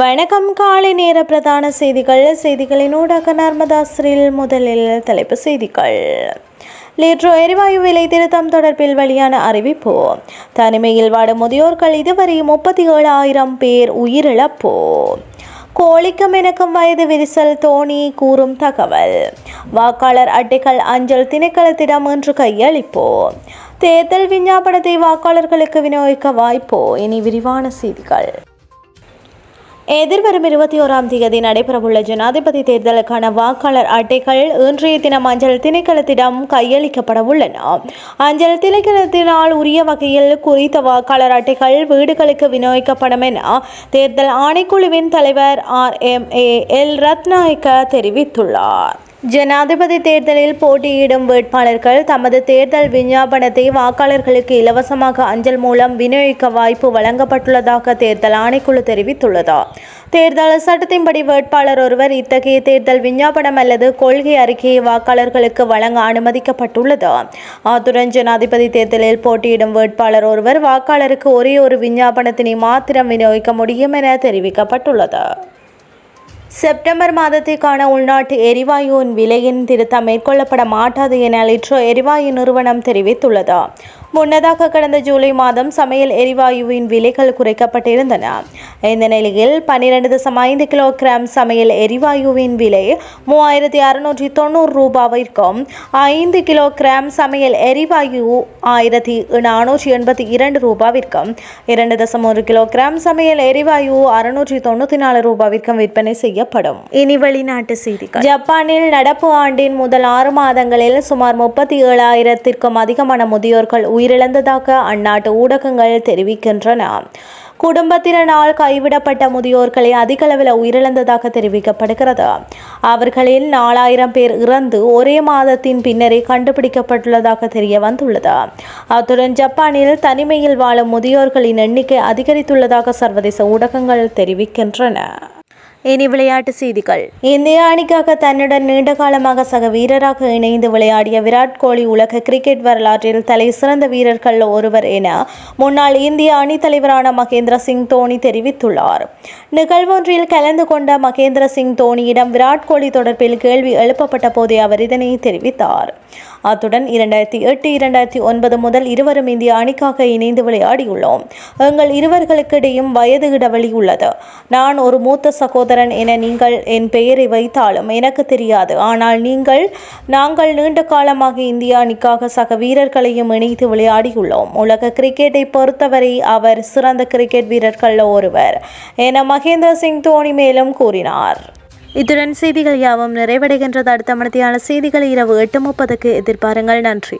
வணக்கம். காலை நேர பிரதான செய்திகள். செய்திகளின் ஊடாக நர்மதாஸ்ரில் முதலில் தலைப்பு செய்திகள். லிட்ரோ எரிவாயு விலை திருத்தம் தொடர்பில் வெளியான அறிவிப்பு. தனிமையில் வாடும் முதியோர்கள் இதுவரை முப்பத்தி ஏழாயிரம் பேர் உயிரிழப்பு. கோழிக்கும் எனக்கும் வயது விரிசல் தோணி கூறும் தகவல். வாக்காளர் அட்டைகள் அஞ்சல் திணைக்களத்திடம் இன்று கையளிப்பு. தேர்தல் விஞ்ஞாபனத்தை வாக்காளர்களுக்கு விநியோகிக்க வாய்ப்போ. இனி விரிவான செய்திகள். எதிர்வரும் இருபத்தி ஓராம் தேதி நடைபெறவுள்ள ஜனாதிபதி தேர்தலுக்கான வாக்காளர் அட்டைகள் இன்றைய தினம் அஞ்சல் திணைக்களத்திடம் கையளிக்கப்பட உள்ளன அஞ்சல் திணைக்களத்தினால் உரிய வகையில் குறித்த வாக்காளர் அட்டைகள் வீடுகளுக்கு விநியோகிக்கப்படும் என தேர்தல் ஆணைக்குழுவின் தலைவர் R M A L Ratnayake தெரிவித்துள்ளார். ஜனாதிபதி தேர்தலில் போட்டியிடும் வேட்பாளர்கள் தமது தேர்தல் விஞ்ஞாபனத்தை வாக்காளர்களுக்கு இலவசமாக அஞ்சல் மூலம் விநியோகிக்க வாய்ப்பு வழங்கப்பட்டுள்ளதாக தேர்தல் ஆணைக்குழு தெரிவித்துள்ளது. தேர்தல் சட்டத்தின்படி வேட்பாளர் ஒருவர் இத்தகைய தேர்தல் விஞ்ஞாபனம் அல்லது கொள்கை அறிக்கையை வாக்காளர்களுக்கு வழங்க அனுமதிக்கப்பட்டுள்ளது. அத்துடன் ஜனாதிபதி தேர்தலில் போட்டியிடும் வேட்பாளர் ஒருவர் வாக்காளருக்கு ஒரே ஒரு விஞ்ஞாபனத்தினை மாத்திரம் விநியோகிக்க முடியும் என தெரிவிக்கப்பட்டுள்ளது. செப்டம்பர் மாதத்திற்கான உள்நாட்டு எரிவாயுவின் விலையின் திருத்தம் மேற்கொள்ளப்பட மாட்டாது என லிட்ரோ எரிவாயு நிறுவனம் தெரிவித்துள்ளது. முன்னதாக கடந்த ஜூலை மாதம் சமையல் எரிவாயுவின் விலைகள் குறைக்கப்பட்டிருந்தன. இந்த நிலையில் பன்னிரண்டு தசம் ஐந்து கிலோகிராம் சமையல் எரிவாயுவின் விலை மூவாயிரத்தி அறுநூற்றி தொண்ணூறு ரூபாவிற்கும் ஐந்து கிலோகிராம் சமையல் எரிவாயு ஆயிரத்தி நானூற்றி எண்பத்தி இரண்டு ரூபாவிற்கும் இரண்டு தசம் ஒரு கிலோகிராம் சமையல் எரிவாயு அறுநூற்றி தொண்ணூற்றி நாலு ரூபாவிற்கும் விற்பனை செய்யப்படும். இனி வெளிநாட்டு செய்திகள். ஜப்பானில் நடப்பு ஆண்டின் முதல் ஆறு மாதங்களில் சுமார் முப்பத்தி ஏழாயிரத்திற்கும் அதிகமான முதியோர்கள் உயிரிழந்ததாக அந்நாட்டு ஊடகங்கள் தெரிவிக்கின்றன. குடும்பத்தினரால் கைவிடப்பட்ட முதியோர்களை அதிக அளவில் உயிரிழந்ததாக தெரிவிக்கப்படுகிறது. அவர்களில் நாலாயிரம் பேர் இறந்து ஒரே மாதத்தின் பின்னரே கண்டுபிடிக்கப்பட்டுள்ளதாக தெரிய வந்துள்ளது. அத்துடன் ஜப்பானில் தனிமையில் வாழும் முதியோர்களின் எண்ணிக்கை அதிகரித்துள்ளதாக சர்வதேச ஊடகங்கள் தெரிவிக்கின்றன. இனி விளையாட்டு செய்திகள். இந்திய அணிக்காக தன்னுடன் நீண்ட காலமாக சக வீரராக இணைந்து விளையாடிய விராட் கோலி உலக கிரிக்கெட் வரலாற்றில் தலை சிறந்த வீரர்கள் ஒருவர் என முன்னாள் இந்திய அணி தலைவரான மகேந்திர சிங் தோனி தெரிவித்துள்ளார். நிகழ்வொன்றில் கலந்து கொண்ட மகேந்திர சிங் தோனியிடம் விராட் கோலி தொடர்பில் கேள்வி எழுப்பப்பட்ட போதே அவர் இதனை தெரிவித்தார். அத்துடன் இரண்டாயிரத்தி எட்டு இரண்டாயிரத்தி ஒன்பது முதல் இருவரும் இந்திய அணிக்காக இணைந்து விளையாடியுள்ளோம். எங்கள் இருவர்களுக்கிடையும் வயது இடைவெளி உள்ளது. நான் ஒரு மூத்த சகோதரன் என நீங்கள் என் பெயரை வைத்தாலும் எனக்கு தெரியாது. ஆனால் நீங்கள் நாங்கள் நீண்ட காலமாக இந்திய அணிக்காக சக வீரர்களையும் இணைத்து விளையாடியுள்ளோம். உலக கிரிக்கெட்டை பொறுத்தவரை அவர் சிறந்த கிரிக்கெட் வீரர்களில் ஒருவர் என மகேந்திர சிங் தோனி மேலும் கூறினார். இத்துடன் செய்திகள் யாவும் நிறைவடைகின்றது. அடுத்த மணத்தியான செய்திகளை இரவு எட்டு முப்பதுக்கு எதிர்பாருங்கள். நன்றி.